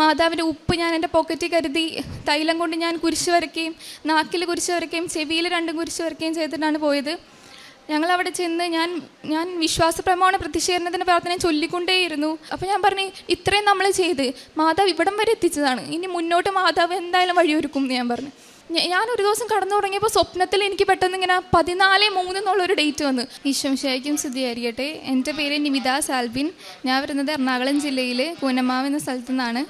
മാതാവിന്റെ ഉപ്പ് ഞാൻ എന്റെ പോക്കറ്റിൽ കരുതി തൈലം കൊണ്ട് ഞാൻ കുരിശ് വരയ്ക്കുകയും നാക്കിൽ കുരിശ് വരയ്ക്കുകയും ചെവിയിൽ രണ്ടും കുരിശ് വരയ്ക്കുകയും ചെയ്തിട്ടാണ് പോയത്. ഞങ്ങൾ അവിടെ ചെന്ന് ഞാൻ ഞാൻ വിശ്വാസ പ്രമാണ പ്രതിഷേധത്തിന്റെ പ്രാർത്ഥന ചൊല്ലിക്കൊണ്ടേയിരുന്നു. അപ്പോൾ ഞാൻ പറഞ്ഞു ഇത്രയും നമ്മൾ ചെയ്ത് മാതാവ് ഇവിടം വരെ എത്തിച്ചതാണ്. ഇനി മുന്നോട്ട് മാതാവ് എന്തായാലും വഴിയൊരുക്കും എന്ന് ഞാൻ പറഞ്ഞു. ഞാൻ ഒരു ദിവസം കടന്നു തുടങ്ങിയപ്പോൾ സ്വപ്നത്തിൽ എനിക്ക് പെട്ടെന്ന് ഇങ്ങനെ പതിനാല് മൂന്ന് എന്നുള്ളൊരു ഡേറ്റ് വന്നു. ഈശ്വംശായിക്കും സ്തുതിയായിരിക്കട്ടെ. എന്റെ പേര് നിമിത സാൽബിൻ ഞാൻ വരുന്നത് എറണാകുളം ജില്ലയിൽ കൂനമാവ് എന്ന സ്ഥലത്തു നിന്നാണ്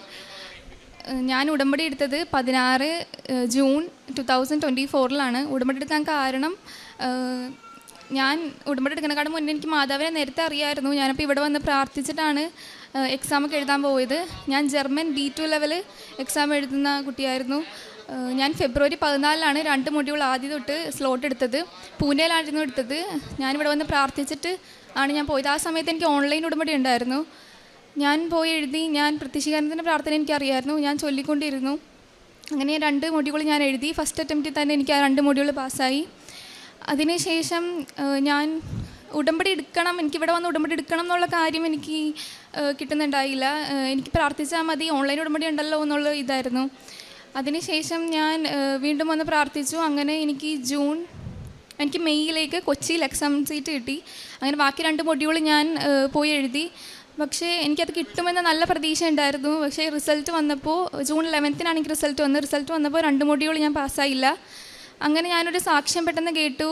ഞാൻ ഉടമ്പടി എടുത്തത് പതിനാറ് ജൂൺ ടു തൗസൻഡ് ട്വന്റി ഫോറിലാണ്. ഉടമ്പടി എടുക്കാൻ കാരണം ഞാൻ ഉടമ്പടി എടുക്കുന്നതിനെക്കാളും മുന്നേ എനിക്ക് മാതാവിനെ നേരത്തെ അറിയായിരുന്നു. ഞാനിപ്പോൾ ഇവിടെ വന്ന് പ്രാർത്ഥിച്ചിട്ടാണ് എക്സാമൊക്കെ എഴുതാൻ പോയത്. ഞാൻ German B two level exam എഴുതുന്ന കുട്ടിയായിരുന്നു. ഞാൻ ഫെബ്രുവരി പതിനാലിലാണ് രണ്ട് മൊഡ്യൂൾ ആദ്യം തൊട്ട് സ്ലോട്ട് എടുത്തത്. പൂനെയിലായിരുന്നു എടുത്തത്. ഞാനിവിടെ വന്ന് പ്രാർത്ഥിച്ചിട്ട് ആണ് ഞാൻ പോയത്. ആ സമയത്ത് എനിക്ക് ഓൺലൈൻ ഉടമ്പടി ഉണ്ടായിരുന്നു. ഞാൻ പോയി എഴുതി ഞാൻ പ്രത്യക്ഷീകരണത്തിന്റെ പ്രാർത്ഥന എനിക്കറിയായിരുന്നു. ഞാൻ ചൊല്ലിക്കൊണ്ടിരുന്നു. അങ്ങനെ രണ്ട് മൊഡ്യൂൾ ഞാൻ എഴുതി. ഫസ്റ്റ് അറ്റംപ്റ്റിൽ തന്നെ എനിക്ക് ആ രണ്ട് മൊഡ്യൂൾ പാസ്സായി അതിനുശേഷം ഞാൻ ഉടമ്പടി എടുക്കണം എനിക്കിവിടെ വന്ന് ഉടമ്പടി എടുക്കണം എന്നുള്ള കാര്യം എനിക്ക് കിട്ടുന്നുണ്ടായില്ല. എനിക്ക് പ്രാർത്ഥിച്ചാൽ മതി. ഓൺലൈൻ ഉടമ്പടി ഉണ്ടല്ലോ എന്നുള്ള ഇതായിരുന്നു. അതിനുശേഷം ഞാൻ വീണ്ടും വന്ന് പ്രാർത്ഥിച്ചു. അങ്ങനെ എനിക്ക് ജൂൺ എനിക്ക് മെയ്യിലേക്ക് കൊച്ചിയിൽ എക്സാം സീറ്റ് കിട്ടി. അങ്ങനെ ബാക്കി രണ്ട് മൊഡ്യൂൾ ഞാൻ പോയി എഴുതി. പക്ഷേ എനിക്കത് കിട്ടുമെന്ന നല്ല പ്രതീക്ഷ ഉണ്ടായിരുന്നു. പക്ഷേ റിസൾട്ട് വന്നപ്പോൾ ജൂൺ ലെവൻത്തിനാണ് എനിക്ക് റിസൾട്ട് വന്നത്. റിസൾട്ട് വന്നപ്പോൾ രണ്ട് മൊഡ്യൂൾ ഞാൻ പാസ്സായില്ല അങ്ങനെ ഞാനൊരു സാക്ഷ്യം പെട്ടെന്ന് കേട്ടു.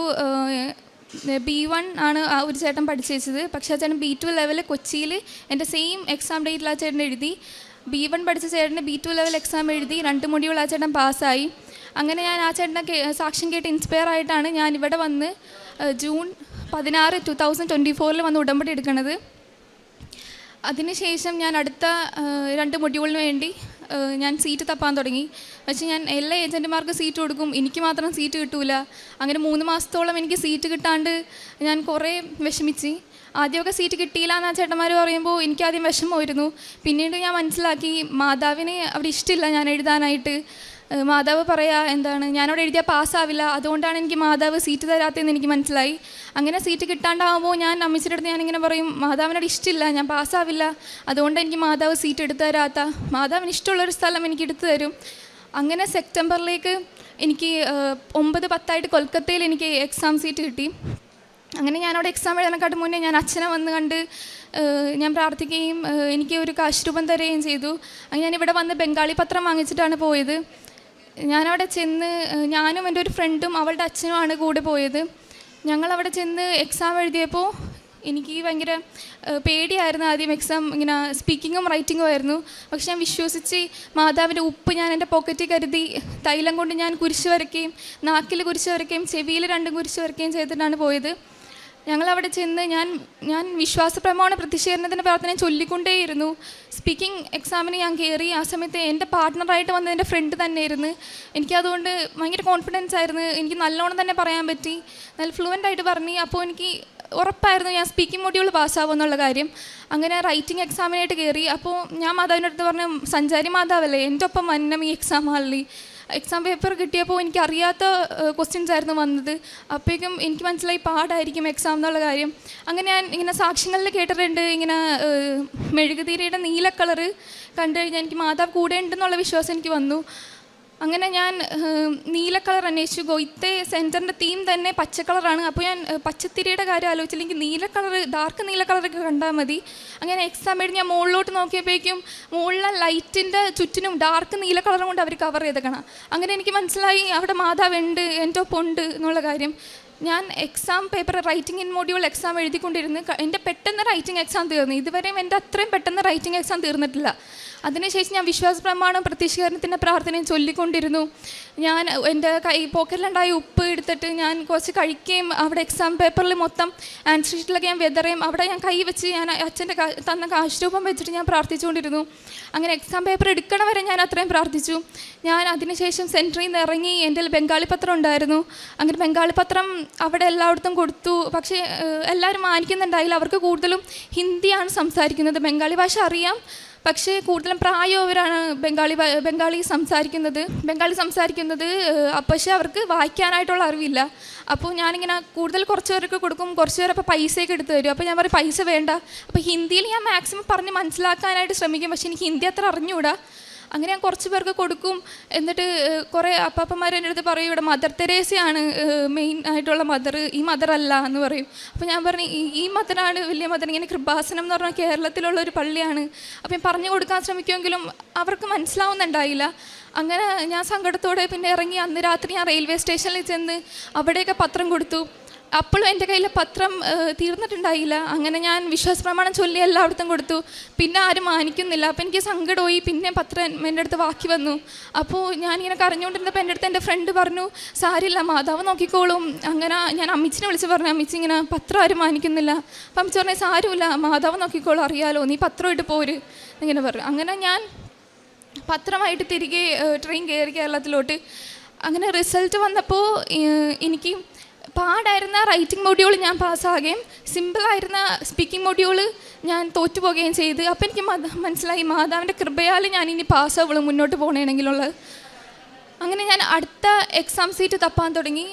ബി വൺ ആണ് ആ ഒരു ചേട്ടൻ പഠിച്ചു വെച്ചത് പക്ഷേ ആ ചേട്ടൻ ബി ടു ലെവൽ കൊച്ചിയിൽ എന്റെ സെയിം എക്സാം ഡേറ്റിൽ ആ ചേട്ടൻ എഴുതി. ബി വൺ പഠിച്ച ചേട്ടന് ബി ടു ലെവൽ എക്സാം എഴുതി രണ്ട് മൊഡ്യൂൾ ആ ചേട്ടൻ പാസ്സായി. അങ്ങനെ ഞാൻ ആ ചേട്ടനെ സാക്ഷ്യം കേട്ട് ഇൻസ്പയർ ആയിട്ടാണ് ഞാൻ ഇവിടെ വന്ന് ജൂൺ പതിനാറ് ടു തൗസൻഡ് ട്വന്റി ഫോറിൽ വന്ന് ഉടമ്പടി എടുക്കുന്നത് അതിനുശേഷം ഞാൻ അടുത്ത രണ്ട് മൊഡ്യൂളിന് വേണ്ടി ഞാൻ സീറ്റ് തപ്പാൻ തുടങ്ങി. പക്ഷേ ഞാൻ എല്ലാ ഏജന്റുമാർക്കും സീറ്റ് കൊടുക്കും. എനിക്ക് മാത്രം സീറ്റ് കിട്ടൂല. അങ്ങനെ മൂന്ന് മാസത്തോളം എനിക്ക് സീറ്റ് കിട്ടാണ്ട് ഞാൻ കുറേ വിഷമിച്ച്. ആദ്യമൊക്കെ സീറ്റ് കിട്ടിയില്ല എന്നാ ചേട്ടന്മാർ പറയുമ്പോൾ എനിക്കാദ്യം വിഷമമായിരുന്നു. പിന്നീട് ഞാൻ മനസ്സിലാക്കി മാതാവിന് അവിടെ ഇഷ്ടമില്ല ഞാൻ എഴുതാനായിട്ട്. മാതാവ് പറയാ എന്താണ് ഞാനവിടെ എഴുതിയാൽ പാസ്സാവില്ല. അതുകൊണ്ടാണ് എനിക്ക് മാതാവ് സീറ്റ് തരാത്തതെന്ന് എനിക്ക് മനസ്സിലായി. അങ്ങനെ സീറ്റ് കിട്ടാണ്ടാവുമ്പോൾ ഞാൻ അമ്മച്ചിയുടെ അടുത്ത് ഞാനിങ്ങനെ പറയും മാതാവിനോട് ഇഷ്ടമില്ല ഞാൻ പാസ്സാവില്ല. അതുകൊണ്ട് എനിക്ക് മാതാവ് സീറ്റ് എടുത്തു തരാത്ത. മാതാവിന് ഇഷ്ടമുള്ളൊരു സ്ഥലം എനിക്ക് എടുത്തു തരും. അങ്ങനെ സെപ്റ്റംബറിലേക്ക് എനിക്ക് ഒമ്പത് പത്തായിട്ട് കൊൽക്കത്തയിൽ എനിക്ക് എക്സാം സീറ്റ് കിട്ടി. അങ്ങനെ ഞാൻ അവിടെ എക്സാം എഴുതാനെക്കാട്ട് മുന്നേ ഞാൻ അച്ഛനെ വന്ന് കണ്ട് ഞാൻ പ്രാർത്ഥിക്കുകയും എനിക്ക് ഒരു കാശ് രൂപം തരുകയും ചെയ്തു. അങ്ങനെ ഞാൻ ഇവിടെ വന്ന് ബംഗാളി പത്രം വാങ്ങിച്ചിട്ടാണ് പോയത്. ഞാനവിടെ ചെന്ന് ഞാനും എന്റെ ഒരു ഫ്രണ്ടും അവളുടെ അച്ഛനുമാണ് കൂടെ പോയത്. ഞങ്ങളവിടെ ചെന്ന് എക്സാം എഴുതിയപ്പോൾ എനിക്ക് ഭയങ്കര പേടിയായിരുന്നു ആദ്യം എക്സാം ഇങ്ങനെ സ്പീക്കിങ്ങും റൈറ്റിങ്ങും ആയിരുന്നു. പക്ഷെ ഞാൻ വിശ്വസിച്ച് മാതാവിന്റെ ഉപ്പ് ഞാൻ എന്റെ പോക്കറ്റിൽ കരുതി തൈലം കൊണ്ട് ഞാൻ കുരിശ് വരയ്ക്കുകയും നാക്കിൽ കുരിശ് വരയ്ക്കുകയും ചെവിയിൽ രണ്ടും കുരിശ് വരയ്ക്കുകയും ചെയ്തിട്ടാണ് പോയത്. ഞങ്ങളവിടെ ചെന്ന് ഞാൻ ഞാൻ വിശ്വാസ പ്രമാണ പ്രതിഷേധത്തിന്റെ പ്രാർത്ഥന ചൊല്ലിക്കൊണ്ടേയിരുന്നു. സ്പീക്കിംഗ് എക്സാമിന് ഞാൻ കയറി ആ സമയത്ത് എന്റെ പാർട്ട്ണറായിട്ട് വന്നത് എന്റെ ഫ്രണ്ട് തന്നെയായിരുന്നു. എനിക്കതുകൊണ്ട് ഭയങ്കര കോൺഫിഡൻസ് ആയിരുന്നു. എനിക്ക് നല്ലോണം തന്നെ പറയാൻ പറ്റി. നല്ല ഫ്ലുവന്റ് ആയിട്ട് പറഞ്ഞു. അപ്പോൾ എനിക്ക് ഉറപ്പായിരുന്നു ഞാൻ സ്പീക്കിംഗ് മൊഡ്യൂൾ പാസ്സാവും എന്നുള്ള കാര്യം. അങ്ങനെ റൈറ്റിംഗ് എക്സാമിനായിട്ട് കയറി. അപ്പോൾ ഞാൻ മാതാവിന്റെ അടുത്ത് പറഞ്ഞു സഞ്ചാരി മാതാവല്ലേ എന്റെ ഒപ്പം വന്നം ഈ എക്സാം ഹാളിൽ. എക്സാം പേപ്പർ കിട്ടിയപ്പോൾ എനിക്ക് അറിയാത്ത ക്വസ്റ്റ്യൻസ് ആയിരുന്നു വന്നത്. അപ്പോഴേക്കും എനിക്ക് മനസ്സിലായി പാടായിരിക്കും എക്സാം എന്നുള്ള കാര്യം. അങ്ങനെ ഞാൻ ഇങ്ങനെ സാക്ഷ്യങ്ങളിൽ കേട്ടിട്ടുണ്ട്. ഇങ്ങനെ മെഴുകുതിരിയുടെ നീല കളറ് കണ്ടു കഴിഞ്ഞാൽ എനിക്ക് മാതാവ് കൂടെ ഉണ്ടെന്നുള്ള വിശ്വാസം എനിക്ക് വന്നു. അങ്ങനെ ഞാൻ നീല കളർ അന്വേഷിച്ചു. ഗോയിത്തെ സെന്ററിന്റെ തീം തന്നെ പച്ച കളറാണ്. അപ്പോൾ ഞാൻ പച്ചത്തിരിയുടെ കാര്യം ആലോചിച്ചില്ലെങ്കിൽ നീല കളർ ഡാർക്ക് നീല കളറൊക്കെ കണ്ടാൽ മതി. അങ്ങനെ എക്സാം എഴുതി ഞാൻ മുകളിലോട്ട് നോക്കിയപ്പോഴേക്കും മുകളിലെ ലൈറ്റിന്റെ ചുറ്റിനും ഡാർക്ക് നീല കളറും കൊണ്ട് അവർ കവർ ചെയ്തേക്കണം. അങ്ങനെ എനിക്ക് മനസ്സിലായി അവിടെ മാതാവ് ഉണ്ട് എന്റെ ഒപ്പം ഉണ്ട് എന്നുള്ള കാര്യം. ഞാൻ exam paper writing in module exam എഴുതിക്കൊണ്ടിരുന്ന് എന്റെ പെട്ടെന്ന് റൈറ്റിംഗ് എക്സാം തീർന്നു. ഇതുവരെയും എന്റെ അത്രയും പെട്ടെന്ന് റൈറ്റിംഗ് എക്സാം തീർന്നിട്ടില്ല. അതിനുശേഷം ഞാൻ വിശ്വാസ പ്രമാണം പ്രത്യക്ഷീകരണത്തിന്റെ പ്രാർത്ഥനയും ചൊല്ലിക്കൊണ്ടിരുന്നു. ഞാൻ എന്റെ കൈ പോക്കറ്റിലുണ്ടായ ഉപ്പ് എടുത്തിട്ട് ഞാൻ കുറച്ച് കഴിക്കുകയും അവിടെ എക്സാം പേപ്പറിൽ മൊത്തം ആൻസർ ഷീറ്റിലൊക്കെ ഞാൻ വെതറയും അവിടെ ഞാൻ കൈ വെച്ച് ഞാൻ അച്ഛന്റെ തന്ന കാശ് രൂപം വെച്ചിട്ട് ഞാൻ പ്രാർത്ഥിച്ചുകൊണ്ടിരുന്നു. അങ്ങനെ എക്സാം പേപ്പർ എടുക്കണ വരെ ഞാൻ അത്രയും പ്രാർത്ഥിച്ചു. ഞാൻ അതിനുശേഷം സെന്ററിൽ നിന്ന് ഇറങ്ങി എന്റെ ബംഗാളി പത്രം ഉണ്ടായിരുന്നു. അങ്ങനെ ബംഗാളി പത്രം അവിടെ എല്ലായിടത്തും കൊടുത്തു. പക്ഷേ എല്ലാവരും മാനിക്കുന്നുണ്ടായില്ല. അവർക്ക് കൂടുതലും ഹിന്ദിയാണ് സംസാരിക്കുന്നത്. ബംഗാളി ഭാഷ അറിയാം. പക്ഷേ കൂടുതലും പ്രായമായവരാണ് ബംഗാളി ബംഗാളി സംസാരിക്കുന്നത്. ബംഗാളി സംസാരിക്കുന്നത് പക്ഷേ അവർക്ക് വായിക്കാനായിട്ടുള്ള അറിവില്ല. അപ്പോൾ ഞാനിങ്ങനെ കൂടുതൽ കുറച്ച് പേർക്ക് കൊടുക്കും കുറച്ച് പേർ അപ്പോൾ പൈസയൊക്കെ എടുത്ത് തരും. അപ്പോൾ ഞാൻ പറയും പൈസ വേണ്ട. അപ്പോൾ ഹിന്ദിയിൽ ഞാൻ മാക്സിമം പറഞ്ഞ് മനസ്സിലാക്കാനായിട്ട് ശ്രമിക്കും. പക്ഷേ എനിക്ക് ഹിന്ദി അത്ര അറിഞ്ഞുകൂടാ അങ്ങനെ ഞാൻ കുറച്ച് പേർക്ക് കൊടുക്കും. എന്നിട്ട് കുറേ അപ്പാപ്പന്മാർ എന്റെ അടുത്ത് പറയും ഇവിടെ മദർ തെരേസയാണ് മെയിൻ ആയിട്ടുള്ള മദർ ഈ മദർ അല്ല എന്ന് പറയും. അപ്പോൾ ഞാൻ പറഞ്ഞു ഈ മദറാണ് വലിയ മദർ ഇങ്ങനെ കൃപാസനം എന്ന് പറഞ്ഞാൽ കേരളത്തിലുള്ള ഒരു പള്ളിയാണ്. അപ്പം ഞാൻ പറഞ്ഞു കൊടുക്കാൻ ശ്രമിക്കുമെങ്കിലും അവർക്ക് മനസ്സിലാവുന്നുണ്ടായില്ല. അങ്ങനെ ഞാൻ സങ്കടത്തോടെ പിന്നെ ഇറങ്ങി അന്ന് രാത്രി ഞാൻ റെയിൽവേ സ്റ്റേഷനിൽ ചെന്ന് അവിടെയൊക്കെ പത്രം കൊടുത്തു. അപ്പോഴും എന്റെ കയ്യിൽ പത്രം തീർന്നിട്ടുണ്ടായില്ല. അങ്ങനെ ഞാൻ വിശ്വാസ പ്രമാണം ചൊല്ലി എല്ലായിടത്തും കൊടുത്തു. പിന്നെ ആരും മാനിക്കുന്നില്ല. അപ്പോൾ എനിക്ക് സങ്കടമായി. പിന്നെ പത്രം എന്റെ അടുത്ത് വാക്കി വന്നു. അപ്പോൾ ഞാനിങ്ങനെ കരഞ്ഞുകൊണ്ടിരുന്നപ്പോൾ എന്റെ അടുത്ത് എന്റെ ഫ്രണ്ട് പറഞ്ഞു സാരില്ല മാതാവ് നോക്കിക്കോളും. അങ്ങനെ ഞാൻ അമ്മിച്ചിനെ വിളിച്ച് പറഞ്ഞു. അമ്മിച്ചി ഇങ്ങനെ പത്രം ആരും മാനിക്കുന്നില്ല. അപ്പം അമ്മിച്ചി പറഞ്ഞു സാരമില്ല മാതാവ് നോക്കിക്കോളും. അറിയാലോ നീ പത്രമായിട്ട് പോര്. ഇങ്ങനെ പറഞ്ഞു. അങ്ങനെ ഞാൻ പത്രമായിട്ട് തിരികെ ട്രെയിൻ കയറി കേരളത്തിലോട്ട്. അങ്ങനെ റിസൾട്ട് വന്നപ്പോൾ എനിക്ക് പാടായിരുന്ന റൈറ്റിംഗ് മൊഡ്യൂൾ ഞാൻ പാസ്സാകുകയും സിമ്പിളായിരുന്ന സ്പീക്കിംഗ് മൊഡ്യൂൾ ഞാൻ തോറ്റുപോകുകയും ചെയ്ത്. അപ്പം എനിക്ക് മനസ്സിലായി മാതാവിന്റെ കൃപയാൽ ഞാൻ ഇനി പാസ്സാവുള്ളൂ മുന്നോട്ട് പോകണമെങ്കിലുള്ളത് അങ്ങനെ ഞാൻ അടുത്ത എക്സാം സീറ്റ് തപ്പാൻ തുടങ്ങി.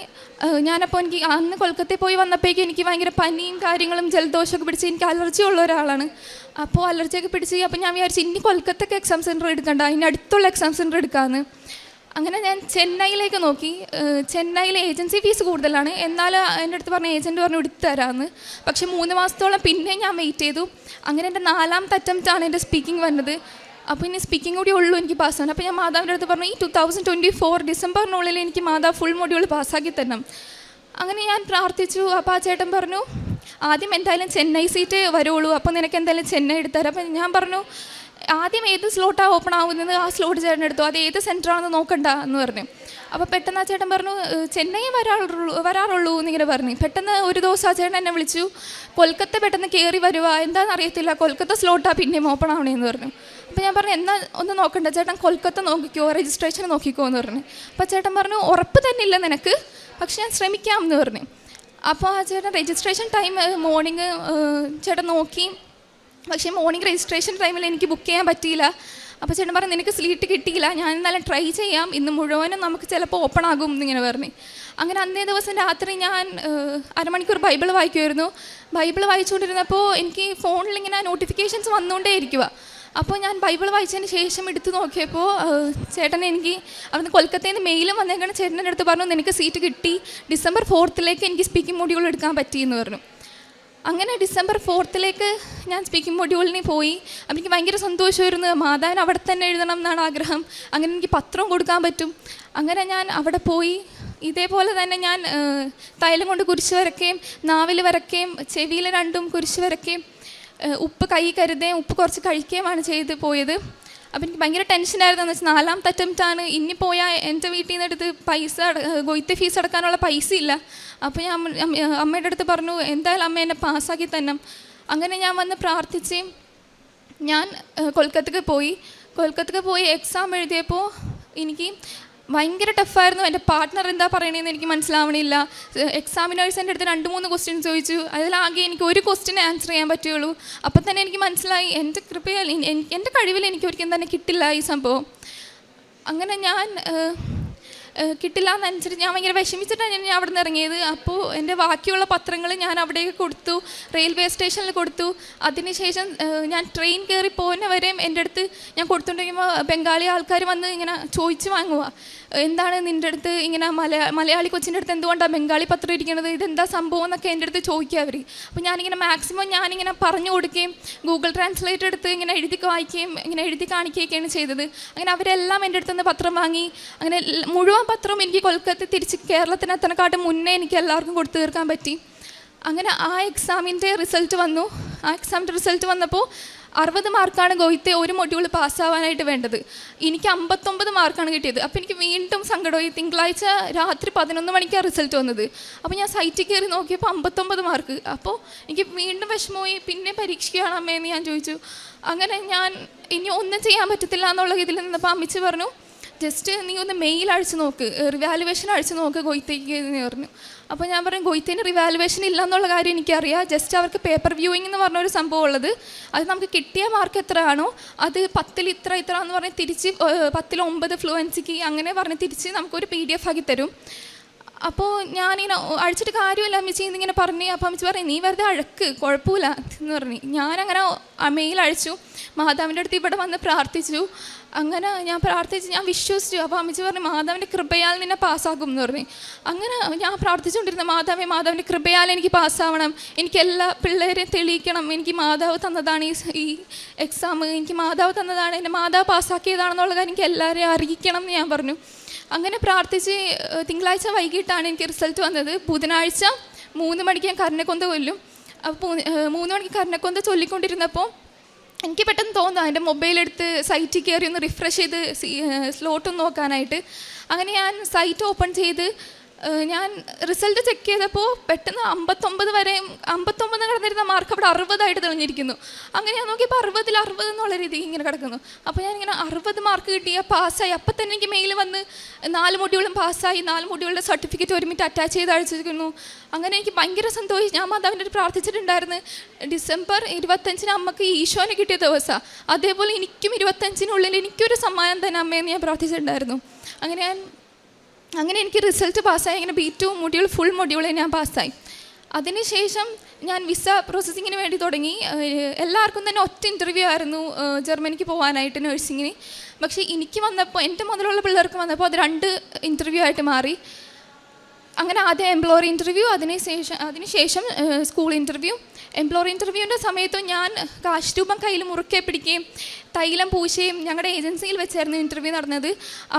ഞാനപ്പോൾ എനിക്ക് അന്ന് കൊൽക്കത്തയിൽ പോയി വന്നപ്പോഴേക്കും എനിക്ക് ഭയങ്കര പനിയും കാര്യങ്ങളും ജലദോഷമൊക്കെ പിടിച്ച് എനിക്ക് അലർജി ഉള്ള ഒരാളാണ്. അപ്പോൾ അലർജിയൊക്കെ പിടിച്ച് അപ്പോൾ ഞാൻ വിചാരിച്ചു ഇനി കൊൽക്കത്തക്ക് എക്സാം സെന്റർ എടുക്കണ്ട ഇനി അടുത്തുള്ള എക്സാം സെന്റർ എടുക്കാമെന്ന് അങ്ങനെ ഞാൻ ചെന്നൈയിലേക്ക് നോക്കി. ചെന്നൈയിൽ ഏജൻസി ഫീസ് കൂടുതലാണ്. എന്നാൽ എന്റെ അടുത്ത് പറഞ്ഞ ഏജന്റ് പറഞ്ഞു എടുത്തു തരാമെന്ന് പക്ഷേ മൂന്ന് മാസത്തോളം പിന്നെ ഞാൻ വെയിറ്റ് ചെയ്തു. അങ്ങനെ എന്റെ നാലാമത്തെ അറ്റംപ്റ്റാണ് എന്റെ സ്പീക്കിംഗ് വന്നത്. അപ്പോൾ ഇനി സ്പീക്കിംഗ് കൂടി ഉള്ളൂ എനിക്ക് പാസ്സാണ് അപ്പോൾ ഞാൻ മാതാവിന്റെ അടുത്ത് പറഞ്ഞു ഈ ടു തൗസൻഡ് ട്വന്റി ഫോർ ഡിസംബറിനുള്ളിൽ എനിക്ക് മാതാവ് ഫുൾ മൊഡ്യൂൾ പാസ്സാക്കി തരണം. അങ്ങനെ ഞാൻ പ്രാർത്ഥിച്ചു. അപ്പോൾ ആ ചേട്ടൻ പറഞ്ഞു ആദ്യം എന്തായാലും ചെന്നൈ സീറ്റ് വരുള്ളൂ. അപ്പോൾ നിനക്ക് എന്തായാലും ചെന്നൈ എടുത്തരാം അപ്പം ഞാൻ പറഞ്ഞു ആദ്യം ഏത് സ്ലോട്ടാണ് ഓപ്പൺ ആവുന്നത്? ആ സ്ലോട്ട് ചേട്ടൻ എടുത്തു? അത് ഏത് സെന്ററാണെന്ന് നോക്കണ്ട എന്ന് പറഞ്ഞു. അപ്പോൾ പെട്ടെന്ന് ആ ചേട്ടൻ പറഞ്ഞു ചെന്നൈ വരാറുള്ളൂ വരാറുള്ളൂ എന്നിങ്ങനെ പറഞ്ഞു. പെട്ടെന്ന് ഒരു ദിവസം ആ ചേട്ടൻ എന്നെ വിളിച്ചു കൊൽക്കത്ത പെട്ടെന്ന് കയറി വരുക എന്താണെന്ന് അറിയത്തില്ല. കൊൽക്കത്ത സ്ലോട്ടാണ് പിന്നെയും ഓപ്പൺ ആവണേന്ന് പറഞ്ഞു. അപ്പോൾ ഞാൻ പറഞ്ഞു എന്നാൽ ഒന്ന് നോക്കണ്ട. ചേട്ടൻ കൊൽക്കത്ത നോക്കിക്കോ രജിസ്ട്രേഷൻ നോക്കിക്കോ എന്ന് പറഞ്ഞു. അപ്പോൾ ചേട്ടൻ പറഞ്ഞു ഉറപ്പ് തന്നെ ഇല്ല നിനക്ക് പക്ഷെ ഞാൻ ശ്രമിക്കാം എന്ന് പറഞ്ഞു. അപ്പോൾ ആ ചേട്ടൻ രജിസ്ട്രേഷൻ ടൈം മോർണിംഗ് ചേട്ടൻ നോക്കി പക്ഷേ മോർണിംഗ് രജിസ്ട്രേഷൻ ടൈമിൽ എനിക്ക് ബുക്ക് ചെയ്യാൻ പറ്റിയില്ല. അപ്പോൾ ചേട്ടൻ പറഞ്ഞു നിനക്ക് സീറ്റ് കിട്ടിയില്ല. ഞാൻ എന്നാലും ട്രൈ ചെയ്യാം. ഇന്ന് മുഴുവനും നമുക്ക് ചിലപ്പോൾ ഓപ്പൺ ആകും എന്നിങ്ങനെ പറഞ്ഞു. അങ്ങനെ അന്നേ ദിവസം രാത്രി ഞാൻ അരമണിക്കൂർ ബൈബിൾ വായിക്കുമായിരുന്നു ബൈബിൾ വായിച്ചുകൊണ്ടിരുന്നപ്പോൾ എനിക്ക് ഫോണിൽ ഇങ്ങനെ നോട്ടിഫിക്കേഷൻസ് വന്നുകൊണ്ടേ ഇരിക്കുക അപ്പോൾ ഞാൻ ബൈബിൾ വായിച്ചതിന് ശേഷം എടുത്തു നോക്കിയപ്പോൾ ചേട്ടൻ എനിക്ക് അവിടുന്ന് കൊൽക്കത്തയിൽ നിന്ന് മെയിലും വന്നേക്കാണ്. ചേട്ടന്റെ അടുത്ത് പറഞ്ഞു നിനക്ക് സീറ്റ് കിട്ടി. ഡിസംബർ ഫോർത്തിലേക്ക് എനിക്ക് സ്പീക്കിംഗ് മോഡ്യൂൾ എടുക്കാൻ പറ്റിയെന്ന് പറഞ്ഞു. അങ്ങനെ ഡിസംബർ ഫോർത്തിലേക്ക് ഞാൻ സ്പീക്കിംഗ് മൊഡ്യൂളിന് പോയി. അപ്പം എനിക്ക് ഭയങ്കര സന്തോഷമായിരുന്നു. മാതാവിന് അവിടെ തന്നെ എഴുതണം എന്നാണ് ആഗ്രഹം. അങ്ങനെ എനിക്ക് പത്രം കൊടുക്കാൻ പറ്റും. അങ്ങനെ ഞാൻ അവിടെ പോയി. ഇതേപോലെ തന്നെ ഞാൻ തൈലം കൊണ്ട് കുരിശ് വരക്കുകയും നാവിൽ വരക്കുകയും ചെവിയിൽ രണ്ടും കുരിശ് വരക്കുകയും ഉപ്പ് കൈ കരുതുകയും ഉപ്പ് കുറച്ച് കഴിക്കുകയുമാണ് ചെയ്ത് പോയത്. അപ്പം എനിക്ക് ഭയങ്കര ടെൻഷനായിരുന്നു എന്ന് വെച്ചാൽ നാലാമത്തെ അറ്റംപ്റ്റാണ് ഇനി പോയാൽ എന്റെ വീട്ടിൽ നിന്ന് എടുത്ത് പൈസ ഗൊയ്ത്തെ ഫീസ് അടക്കാനുള്ള പൈസ ഇല്ല. അപ്പോൾ ഞാൻ അമ്മ- അമ്മ- അമ്മയുടെ അടുത്ത് പറഞ്ഞു എന്തായാലും അമ്മ എന്നെ പാസ്സാക്കി തന്നെ അങ്ങനെ ഞാൻ വന്ന് പ്രാർത്ഥിച്ച് ഞാൻ കൊൽക്കത്തക്ക് പോയി. കൊൽക്കത്തക്ക് പോയി എക്സാം എഴുതിയപ്പോൾ എനിക്ക് ഭയങ്കര ടഫായിരുന്നു. എന്റെ പാർട്ട്ണർ എന്താ പറയണതെന്ന് എനിക്ക് മനസ്സിലാവണില്ല. എക്സാമിനേഴ്സ് എന്റെ അടുത്ത് രണ്ട് മൂന്ന് ക്വസ്റ്റ്യൻ ചോദിച്ചു. അതിലാകെ എനിക്ക് ഒരു ക്വസ്റ്റ്യൻ ആൻസർ ചെയ്യാൻ പറ്റുള്ളൂ അപ്പം തന്നെ എനിക്ക് മനസ്സിലായി എന്റെ കൃപയാൽ എൻ- എൻ- എന്റെ കഴിവിൽ എനിക്ക് ഒരിക്കലും തന്നെ കിട്ടില്ല ഈ സംഭവം. അങ്ങനെ ഞാൻ കിട്ടില്ല എന്നനുസരിച്ച് ഞാൻ ഭയങ്കര വിഷമിച്ചിട്ടാണ് ഞാൻ അവിടെ നിന്ന് ഇറങ്ങിയത്. അപ്പോൾ എന്റെ ബാക്കിയുള്ള പത്രങ്ങൾ ഞാൻ അവിടേക്ക് കൊടുത്തു റെയിൽവേ സ്റ്റേഷനിൽ കൊടുത്തു. അതിനുശേഷം ഞാൻ ട്രെയിൻ കയറി പോകുന്നവരെയും എന്റെ അടുത്ത് ഞാൻ കൊടുത്തുകൊണ്ടിരിക്കുമ്പോൾ ബംഗാളി ആൾക്കാർ വന്ന് ഇങ്ങനെ ചോദിച്ചു വാങ്ങുക എന്താണ് നിന്റെ അടുത്ത് ഇങ്ങനെ മലയാ മലയാളി കൊച്ചിന്റെ അടുത്ത് എന്തുകൊണ്ടാണ് ബംഗാളി പത്രം ഇരിക്കുന്നത്? ഇതെന്താ സംഭവം എന്നൊക്കെ എന്റെ അടുത്ത് ചോദിക്കുക അവർ അപ്പോൾ ഞാനിങ്ങനെ മാക്സിമം ഞാനിങ്ങനെ പറഞ്ഞു കൊടുക്കുകയും ഗൂഗിൾ ട്രാൻസ്ലേറ്റ് എടുത്ത് ഇങ്ങനെ എഴുതി വായിക്കുകയും ഇങ്ങനെ എഴുതി കാണിക്കുകയൊക്കെയാണ് ചെയ്തത്. അങ്ങനെ അവരെല്ലാം എന്റെ അടുത്ത് നിന്ന് പത്രം വാങ്ങി. അങ്ങനെ മുഴുവൻ പത്രവും എനിക്ക് കൊൽക്കത്ത തിരിച്ച് കേരളത്തിനെത്തനെക്കാട്ടും മുന്നേ എനിക്ക് എല്ലാവർക്കും കൊടുത്തു തീർക്കാൻ പറ്റി. അങ്ങനെ ആ എക്സാമിന്റെ റിസൾട്ട് വന്നു. ആ എക്സാമിന്റെ റിസൾട്ട് വന്നപ്പോൾ അറുപത് മാർക്കാണ് ഗോയിത്തെ ഒരു മൊഡ്യൂൾ പാസ്സാവാനായിട്ട് വേണ്ടത്. എനിക്ക് അമ്പത്തൊമ്പത് മാർക്കാണ് കിട്ടിയത്. അപ്പോൾ എനിക്ക് വീണ്ടും സങ്കടമായി. തിങ്കളാഴ്ച രാത്രി പതിനൊന്ന് മണിക്കാണ് റിസൾട്ട് വന്നത്. അപ്പോൾ ഞാൻ സൈറ്റിൽ കയറി നോക്കിയപ്പോൾ അമ്പത്തൊമ്പത് മാർക്ക്. അപ്പോൾ എനിക്ക് വീണ്ടും വിഷമമായി. പിന്നെ പരീക്ഷിക്കുകയാണ് അമ്മയെന്ന് ഞാൻ ചോദിച്ചു. അങ്ങനെ ഞാൻ ഇനി ഒന്നും ചെയ്യാൻ പറ്റത്തില്ല എന്നുള്ള ഇതിൽ നിന്നപ്പോൾ അമ്മിച്ച് പറഞ്ഞു ജസ്റ്റ് നീ ഒന്ന് മെയിൽ അഴിച്ച് നോക്ക്. റിവാലുവേഷൻ അഴിച്ച് നോക്ക് ഗൊയ്ത്തേക്ക് എന്ന് പറഞ്ഞു. അപ്പോൾ ഞാൻ പറയും ഗൊയ്ത്തേന് റിവാലുവേഷൻ ഇല്ല എന്നുള്ള കാര്യം എനിക്കറിയാം. ജസ്റ്റ് അവർക്ക് പേപ്പർ വ്യൂയിങ് എന്ന് പറഞ്ഞൊരു സംഭവം ഉള്ളത്. അത് നമുക്ക് കിട്ടിയ മാർക്ക് എത്രയാണോ അത് പത്തിൽ ഇത്ര ഇത്ര എന്ന് പറഞ്ഞ് തിരിച്ച് പത്തിൽ ഒമ്പത് ഫ്ലുവൻസിക്ക് അങ്ങനെ പറഞ്ഞ് തിരിച്ച് നമുക്കൊരു പി ഡി എഫ് ആക്കി തരും. അപ്പോൾ ഞാനിങ്ങനെ അഴിച്ചിട്ട് കാര്യമില്ല അമ്മച്ചി എന്നിങ്ങനെ പറഞ്ഞു അപ്പോൾ അമ്മച്ചി പറഞ്ഞു നീ വെറുതെ അഴക്ക് കുഴപ്പമില്ല എന്ന് പറഞ്ഞു. ഞാനങ്ങനെ മെയിൽ അഴിച്ചു മാതാവിന്റെ അടുത്ത് ഇവിടെ വന്ന് പ്രാർത്ഥിച്ചു. അങ്ങനെ ഞാൻ പ്രാർത്ഥിച്ച് ഞാൻ വിശ്വസിച്ചു. അപ്പോൾ അമ്മച്ചി പറഞ്ഞു മാതാവിന്റെ കൃപയാൽ നിന്നെ പാസ്സാക്കും എന്ന് പറഞ്ഞു. അങ്ങനെ ഞാൻ പ്രാർത്ഥിച്ചുകൊണ്ടിരുന്ന മാതാവേ മാതാവിന്റെ കൃപയാൽ എനിക്ക് പാസ്സാവണം. എനിക്ക് എല്ലാ പിള്ളേരെയും തെളിയിക്കണം. എനിക്ക് മാതാവ് തന്നതാണ് ഈ ഈ എക്സാം എനിക്ക് മാതാവ് തന്നതാണ്. എന്റെ മാതാവ് പാസ്സാക്കിയതാണെന്നുള്ള കാര്യം എനിക്ക് എല്ലാവരെയും അറിയിക്കണം എന്ന് ഞാൻ പറഞ്ഞു. അങ്ങനെ പ്രാർത്ഥിച്ച് തിങ്കളാഴ്ച വൈകിട്ടാണ് എനിക്ക് റിസൾട്ട് വന്നത്. ബുധനാഴ്ച മൂന്ന് മണിക്ക് ഞാൻ കർണക്കൊന്ത കൊല്ലും. അപ്പോൾ മൂന്ന് മണിക്ക് കർണക്കൊന്ത ചൊല്ലിക്കൊണ്ടിരുന്നപ്പോൾ എനിക്ക് പെട്ടെന്ന് തോന്നുന്നു എന്റെ മൊബൈലെടുത്ത് സൈറ്റിൽ കയറി ഒന്ന് റിഫ്രഷ് ചെയ്ത് സ്ലോട്ട് നോക്കാനായിട്ട്. അങ്ങനെ ഞാൻ സൈറ്റ് ഓപ്പൺ ചെയ്ത് ഞാൻ റിസൾട്ട് ചെക്ക് ചെയ്തപ്പോൾ പെട്ടെന്ന് അമ്പത്തൊമ്പത് വരെയും അമ്പത്തൊമ്പത് കിടന്നിരുന്ന മാർക്ക് അവിടെ അറുപതായിട്ട് തെളിഞ്ഞിരിക്കുന്നു. അങ്ങനെ ഞാൻ നോക്കിയപ്പോൾ അറുപതിൽ അറുപത് എന്നുള്ള രീതിക്ക് ഇങ്ങനെ കിടക്കുന്നു. അപ്പോൾ ഞാൻ ഇങ്ങനെ അറുപത് മാർക്ക് കിട്ടിയ പാസ്സായി. അപ്പം തന്നെ എനിക്ക് മെയിൽ വന്ന് നാല് മൊഡ്യൂളും പാസ്സായി. നാല് മൊഡ്യൂളുടെ സർട്ടിഫിക്കറ്റ് ഒരുമിച്ച് അറ്റാച്ച് ചെയ്ത് അയച്ചിരിക്കുന്നു. അങ്ങനെ എനിക്ക് ഭയങ്കര സന്തോഷം. ഞാൻ മാതാവിന്റെ ഒരു പ്രാർത്ഥിച്ചിട്ടുണ്ടായിരുന്നു. ഡിസംബർ ഇരുപത്തഞ്ചിന് അമ്മയ്ക്ക് ഈശോനെ കിട്ടിയ ദിവസമാണ് അതേപോലെ എനിക്കും ഇരുപത്തഞ്ചിനുള്ളിൽ എനിക്കൊരു സമ്മാനം തന്നെ അമ്മയെന്ന് ഞാൻ പ്രാർത്ഥിച്ചിട്ടുണ്ടായിരുന്നു. അങ്ങനെ ഞാൻ അങ്ങനെ എനിക്ക് റിസൾട്ട് പാസ്സായി അങ്ങനെ B two module full module ഞാൻ പാസ്സായി അതിനുശേഷം ഞാൻ വിസ പ്രോസസ്സിങ്ങിന് വേണ്ടി തുടങ്ങി. എല്ലാവർക്കും തന്നെ ഒറ്റ ഇന്റർവ്യൂ ആയിരുന്നു ജർമ്മനിക്ക് പോകാനായിട്ട് നഴ്സിങ്ങിന് പക്ഷേ എനിക്ക് വന്നപ്പോൾ എന്റെ മുതലുള്ള പിള്ളേർക്ക് വന്നപ്പോൾ അത് രണ്ട് ഇന്റർവ്യൂ ആയിട്ട് മാറി. അങ്ങനെ ആദ്യം എംപ്ലോയർ ഇന്റർവ്യൂ അതിനുശേഷം അതിനുശേഷം ശേഷം സ്കൂൾ ഇന്റർവ്യൂ എംപ്ലോയർ ഇന്റർവ്യൂവിന്റെ സമയത്തും ഞാൻ കാശ് രൂപം കയ്യിൽ മുറുക്കെ പിടിക്കുകയും തൈലം പൂശയും ഞങ്ങളുടെ ഏജൻസിയിൽ വെച്ചായിരുന്നു ഇന്റർവ്യൂ നടന്നത്.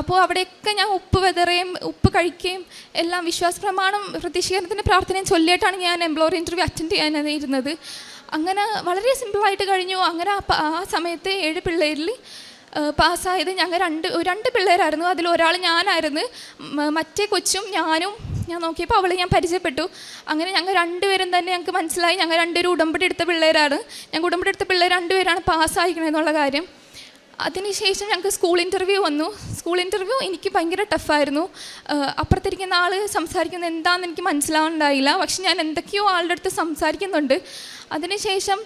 അപ്പോൾ അവിടെയൊക്കെ ഞാൻ ഉപ്പ് വെതറുകയും ഉപ്പ് കഴിക്കുകയും എല്ലാം വിശ്വാസ പ്രമാണം പ്രതിഷേധത്തിന്റെ പ്രാർത്ഥനയും ചൊല്ലിയിട്ടാണ് ഞാൻ എംപ്ലോയർ ഇന്റർവ്യൂ അറ്റൻഡ് ചെയ്യാനായിരുന്നത് അങ്ങനെ വളരെ സിമ്പിളായിട്ട് കഴിഞ്ഞു. അങ്ങനെ ആ സമയത്തെ ഏഴ് പിള്ളേരിൽ പാസ്സായത് ഞങ്ങൾ രണ്ട് രണ്ട് പിള്ളേരായിരുന്നു. അതിൽ ഒരാൾ ഞാനായിരുന്നു. മറ്റേ കൊച്ചും ഞാനും ഞാൻ നോക്കിയപ്പോൾ അവളെ ഞാൻ പരിചയപ്പെട്ടു. അങ്ങനെ ഞങ്ങൾ രണ്ടുപേരും തന്നെ ഞങ്ങൾക്ക് മനസ്സിലായി. ഞങ്ങൾ രണ്ടുപേരും ഉടമ്പടി എടുത്ത പിള്ളേരാണ്. ഞങ്ങൾ ഉടമ്പടി എടുത്ത പിള്ളേർ രണ്ടുപേരാണ് പാസ്സായിക്കണമെന്നുള്ള കാര്യം. അതിനുശേഷം ഞങ്ങൾക്ക് സ്കൂൾ ഇന്റർവ്യൂ വന്നു. സ്കൂൾ ഇന്റർവ്യൂ എനിക്ക് ഭയങ്കര ടഫായിരുന്നു അപ്പുറത്തിരിക്കുന്ന ആൾ സംസാരിക്കുന്നത് എന്താണെന്ന് എനിക്ക് മനസ്സിലാവുന്നുണ്ടായില്ല പക്ഷെ ഞാൻ എന്തൊക്കെയോ ആളുടെ അടുത്ത് സംസാരിക്കുന്നുണ്ട്. അതിനുശേഷം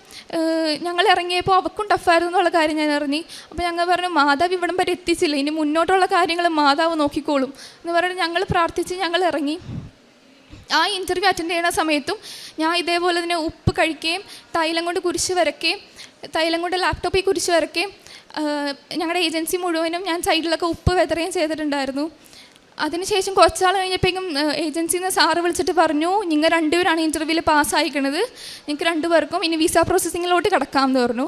ഞങ്ങൾ ഇറങ്ങിയപ്പോൾ അവക്കും ടഫായിരുന്നു എന്നുള്ള കാര്യം ഞാൻ അറിഞ്ഞു. അപ്പോൾ ഞങ്ങൾ പറഞ്ഞു മാതാവ് ഇവിടം വരെ എത്തിച്ചില്ല. ഇനി മുന്നോട്ടുള്ള കാര്യങ്ങൾ മാതാവ് നോക്കിക്കോളും. എന്ന് പറഞ്ഞ് ഞങ്ങൾ പ്രാർത്ഥിച്ച് ഞങ്ങൾ ഇറങ്ങി. ആ ഇന്റർവ്യൂ അറ്റൻഡ് ചെയ്യുന്ന സമയത്തും ഞാൻ ഇതേപോലെ തന്നെ ഉപ്പ് കഴിക്കുകയും തൈലം കൊണ്ട് കുരിശ് വരയ്ക്കുകയും തൈലം കൊണ്ട് ലാപ്ടോപ്പിൽ കുരിശ് വരയ്ക്കുകയും ഞങ്ങളുടെ ഏജൻസി മുഴുവനും ഞാൻ സൈഡിലൊക്കെ ഉപ്പ് വെതറുകയും ചെയ്തിട്ടുണ്ടായിരുന്നു. അതിനുശേഷം കുറച്ചാൾ കഴിഞ്ഞപ്പോഴേക്കും ഏജൻസിയിൽ നിന്ന് സാറ് വിളിച്ചിട്ട് പറഞ്ഞു നിങ്ങൾ രണ്ടുപേരാണ് ഇന്റർവ്യൂവിൽ പാസ്സായിക്കണത് നിങ്ങൾക്ക് രണ്ടുപേർക്കും ഇനി വിസ പ്രോസസ്സിങ്ങിലോട്ട് കിടക്കാമെന്ന് പറഞ്ഞു.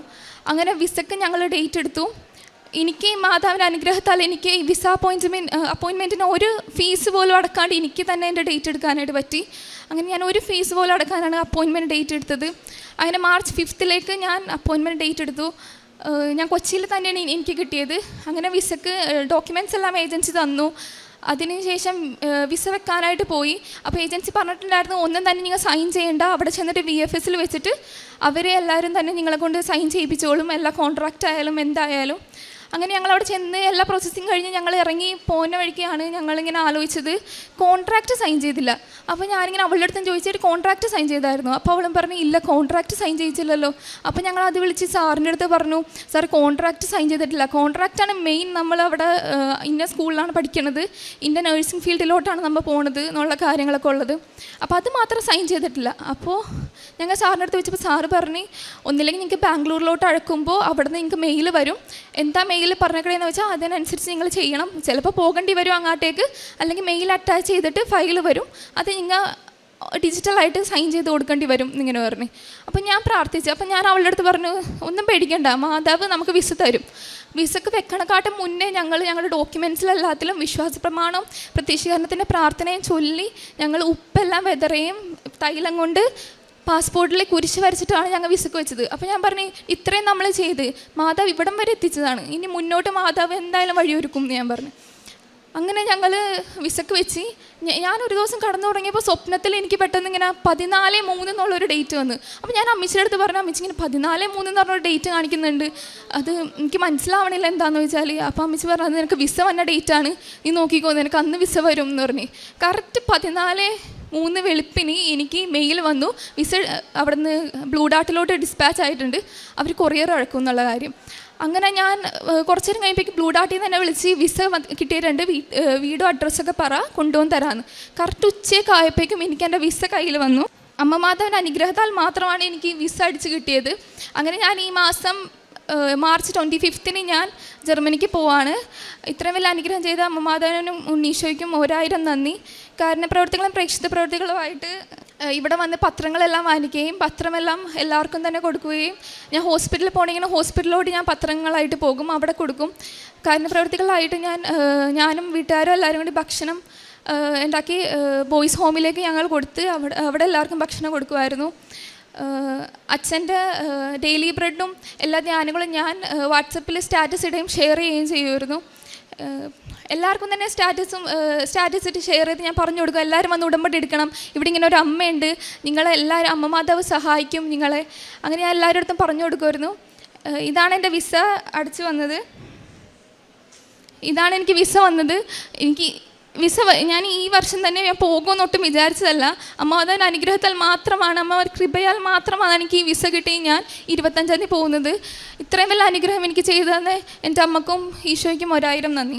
അങ്ങനെ വിസക്ക് ഞങ്ങൾ ഡേറ്റ് എടുത്തു. എനിക്ക് മാതാവിന്റെ അനുഗ്രഹത്താൽ എനിക്ക് ഈ വിസ അപ്പോയിൻമെന്റ് അപ്പോയിൻമെന്റിന് ഒരു ഫീസ് പോലും അടക്കാണ്ട് എനിക്ക് തന്നെ എന്റെ ഡേറ്റ് എടുക്കാനായിട്ട് പറ്റി. അങ്ങനെ ഞാൻ ഒരു ഫീസ് പോലും അടക്കാനാണ് അപ്പോയിൻമെന്റ് ഡേറ്റ് എടുത്തത്. അങ്ങനെ മാർച്ച് ഫിഫ്ത്തിലേക്ക് ഞാൻ അപ്പോയിൻമെന്റ് ഡേറ്റ് എടുത്തു. ഞാൻ കൊച്ചിയിൽ തന്നെയാണ് എനിക്ക് കിട്ടിയത്. അങ്ങനെ വിസക്ക് ഡോക്യുമെന്റ്സ് എല്ലാം ഏജൻസി തന്നു. അതിനുശേഷം ശേഷം വിസ വെക്കാനായിട്ട് പോയി. അപ്പോൾ ഏജൻസി പറഞ്ഞിട്ടുണ്ടായിരുന്നു ഒന്നും തന്നെ നിങ്ങൾ സൈൻ ചെയ്യേണ്ട. അവിടെ ചെന്നിട്ട് വി എഫ് എസിൽ വെച്ചിട്ട് അവരെ എല്ലാവരും തന്നെ നിങ്ങളെ കൊണ്ട് സൈൻ ചെയ്യിപ്പിച്ചോളും. എല്ലാ കോൺട്രാക്റ്റ് ആയാലും എന്തായാലും. അങ്ങനെ ഞങ്ങൾ അവിടെ ചെന്ന് എല്ലാ പ്രോസസ്സിങ് കഴിഞ്ഞ് ഞങ്ങൾ ഇറങ്ങി പോകുന്ന വഴിക്കാണ് ഞങ്ങളിങ്ങനെ ആലോചിച്ചത്. കോൺട്രാക്റ്റ് സൈൻ ചെയ്തില്ല. അപ്പോൾ ഞാനിങ്ങനെ അവളുടെ അടുത്തും ചോദിച്ചിട്ട് കോൺട്രാക്റ്റ് സൈൻ ചെയ്തായിരുന്നു. അപ്പോൾ അവളും പറഞ്ഞു ഇല്ല കോൺട്രാക്റ്റ് സൈൻ ചെയ്യിച്ചില്ലല്ലോ. അപ്പോൾ ഞങ്ങൾ അത് വിളിച്ച് സാറിന്റെ അടുത്ത് പറഞ്ഞു സാർ കോൺട്രാക്റ്റ് സൈൻ ചെയ്തിട്ടില്ല. കോൺട്രാക്റ്റാണ് മെയിൻ നമ്മൾ അവിടെ ഇന്ന സ്കൂളിലാണ് പഠിക്കണത്. ഇന്ന നഴ്സിംഗ് ഫീൽഡിലോട്ടാണ് നമ്മൾ പോണത് എന്നുള്ള കാര്യങ്ങളൊക്കെ ഉള്ളത്. അപ്പോൾ അത് മാത്രം സൈൻ ചെയ്തിട്ടില്ല. അപ്പോൾ ഞങ്ങൾ സാറിന്റെ അടുത്ത് വെച്ചപ്പോൾ സാറ് പറഞ്ഞ് ഒന്നില്ലെങ്കിൽ നിങ്ങൾക്ക് ബാംഗ്ലൂരിലോട്ട് അഴക്കുമ്പോൾ അവിടെ നിന്ന് നിങ്ങൾക്ക് മെയിൽ വരും. എന്താ മെയിൽ പറഞ്ഞേക്കണേന്ന് വെച്ചാൽ അതിനനുസരിച്ച് നിങ്ങൾ ചെയ്യണം. ചിലപ്പോൾ പോകേണ്ടി വരും അങ്ങോട്ടേക്ക്. അല്ലെങ്കിൽ മെയിൽ അറ്റാച്ച് ചെയ്തിട്ട് ഫയൽ വരും. അത് നിങ്ങൾ ഡിജിറ്റലായിട്ട് സൈൻ ചെയ്ത് കൊടുക്കേണ്ടി വരും എന്നിങ്ങനെ പറഞ്ഞു. അപ്പം ഞാൻ പ്രാർത്ഥിച്ചു. അപ്പം ഞാൻ അവളുടെ അടുത്ത് പറഞ്ഞു ഒന്നും പേടിക്കണ്ട. മാതാവ് നമുക്ക് വിസ തരും. വിസക്ക് വെക്കണക്കാട്ടും മുന്നേ ഞങ്ങൾ ഞങ്ങളുടെ ഡോക്യുമെൻസിലെല്ലാത്തിലും വിശ്വാസ പ്രമാണം പ്രത്യക്ഷീകരണത്തിന്റെ പ്രാർത്ഥനയും ചൊല്ലി ഞങ്ങൾ ഉപ്പെല്ലാം വെതറയും തൈലം കൊണ്ട് പാസ്പോർട്ടിൽ കുരിശ് വരച്ചിട്ടാണ് ഞങ്ങൾ വിസക്ക് വെച്ചത്. അപ്പോൾ ഞാൻ പറഞ്ഞു ഇത്രയും നമ്മൾ ചെയ്ത് മാതാവ് ഇവിടം വരെ എത്തിച്ചതാണ്. ഇനി മുന്നോട്ട് മാതാവ് എന്തായാലും വഴിയൊരുക്കും എന്ന് ഞാൻ പറഞ്ഞു. അങ്ങനെ ഞങ്ങൾ വിസക്ക് വെച്ച് ഞാനൊരു ദിവസം കടന്നു തുടങ്ങിയപ്പോൾ സ്വപ്നത്തിൽ എനിക്ക് പെട്ടെന്ന് ഇങ്ങനെ പതിനാല് മൂന്ന് എന്നുള്ളൊരു ഡേറ്റ് വന്നു. അപ്പോൾ ഞാൻ അമ്മച്ചിയുടെ അടുത്ത് പറഞ്ഞു അമ്മച്ചി ഇങ്ങനെ പതിനാല് മൂന്ന് എന്ന് പറഞ്ഞൊരു ഡേറ്റ് കാണിക്കുന്നുണ്ട്. അത് എനിക്ക് മനസ്സിലാവണില്ല എന്താണെന്ന് വെച്ചാൽ അപ്പോൾ അമ്മച്ചി പറഞ്ഞു അത് നിനക്ക് വിസ വന്ന ഡേറ്റാണ്. നീ നോക്കിക്കോ നിനക്ക് അന്ന് വിസ വരും എന്ന് പറഞ്ഞു. കറക്റ്റ് പതിനാല് മൂന്ന് വെളുപ്പിന് എനിക്ക് മെയിൽ വന്നു. വിസ അവിടുന്ന് ബ്ലൂ ഡാർട്ടിലോട്ട് ഡിസ്പാച്ച് ആയിട്ടുണ്ട്. അവർ കൊറിയർ അഴക്കും എന്നുള്ള കാര്യം. അങ്ങനെ ഞാൻ കുറച്ചു നേരം കഴിയുമ്പോഴേക്ക് ബ്ലൂ ഡാർട്ടിൽ നിന്ന് തന്നെ വിളിച്ച് വിസ കിട്ടിയിട്ടുണ്ട് വീട് അഡ്രസ്സൊക്കെ പറ കൊണ്ടുവന്ന് തരാമെന്ന് കറക്റ്റ് ഉച്ചയൊക്കെ ആയപ്പോഴേക്കും എനിക്ക് എന്റെ വിസ കയ്യിൽ വന്നു. അമ്മ മാതാവിന്റെ അനുഗ്രഹത്താൽ മാത്രമാണ് എനിക്ക് വിസ അടിച്ച് കിട്ടിയത്. അങ്ങനെ ഞാൻ ഈ മാസം മാർച്ച് ട്വന്റി ഫിഫ്തിന് ഞാൻ ജർമ്മനിക്ക് പോവാണ്. ഇത്രയും വലിയ അനുഗ്രഹം ചെയ്ത അമ്മ മാതാവിനും ഉണ്ണീശോയ്ക്കും ഒരായിരം നന്ദി. കാരണ പ്രവർത്തികളും പ്രേക്ഷിത പ്രവർത്തികളുമായിട്ട് ഇവിടെ വന്ന് പത്രങ്ങളെല്ലാം വാങ്ങിക്കുകയും പത്രമെല്ലാം എല്ലാവർക്കും തന്നെ കൊടുക്കുകയും ഞാൻ ഹോസ്പിറ്റലിൽ പോകണമെങ്കിൽ ഹോസ്പിറ്റലിലോട്ട് ഞാൻ പത്രങ്ങളായിട്ട് പോകും അവിടെ കൊടുക്കും. കാരണ പ്രവർത്തികളായിട്ട് ഞാൻ ഞാനും വീട്ടുകാരും എല്ലാവരും കൂടി ഭക്ഷണം ഉണ്ടാക്കി ബോയ്സ് ഹോമിലേക്ക് ഞങ്ങൾ കൊടുത്ത് അവിടെ അവിടെ എല്ലാവർക്കും ഭക്ഷണം കൊടുക്കുമായിരുന്നു. അച്ഛന്റെ ഡെയിലി ബ്രെഡും എല്ലാ ധ്യാനങ്ങളും ഞാൻ വാട്സപ്പിൽ സ്റ്റാറ്റസ് ഇടുകയും ഷെയർ ചെയ്യുകയും ചെയ്യുമായിരുന്നു. എല്ലാവർക്കും തന്നെ സ്റ്റാറ്റസും സ്റ്റാറ്റസ് ഇട്ട് ഷെയർ ചെയ്ത് ഞാൻ പറഞ്ഞു കൊടുക്കും. എല്ലാവരും വന്ന് ഉടമ്പടി എടുക്കണം. ഇവിടെ ഇങ്ങനെ ഒരു അമ്മയുണ്ട്. നിങ്ങളെ എല്ലാവരും അമ്മ മാതാവ് സഹായിക്കും നിങ്ങളെ. അങ്ങനെ ഞാൻ എല്ലാവരുടെ അടുത്തും പറഞ്ഞു കൊടുക്കുമായിരുന്നു. ഇതാണ് എന്റെ വിസ അടിച്ചു വന്നത്. ഇതാണ് എനിക്ക് വിസ വന്നത്. എനിക്ക് വിസ ഞാൻ ഈ വർഷം തന്നെ ഞാൻ പോകുമെന്നൊട്ടും വിചാരിച്ചതല്ല. അമ്മ അതിന്റെ അനുഗ്രഹത്താൽ മാത്രമാണ് അമ്മ കൃപയാൽ മാത്രമാണ് എനിക്ക് ഈ വിസ കിട്ടി ഞാൻ ഇരുപത്തഞ്ചാം തീയതി പോകുന്നത്. ഇത്രയും വലിയ അനുഗ്രഹം എനിക്ക് ചെയ്തു തന്നെ എന്റെ അമ്മക്കും ഈശോയ്ക്കും ഒരായിരം നന്ദി.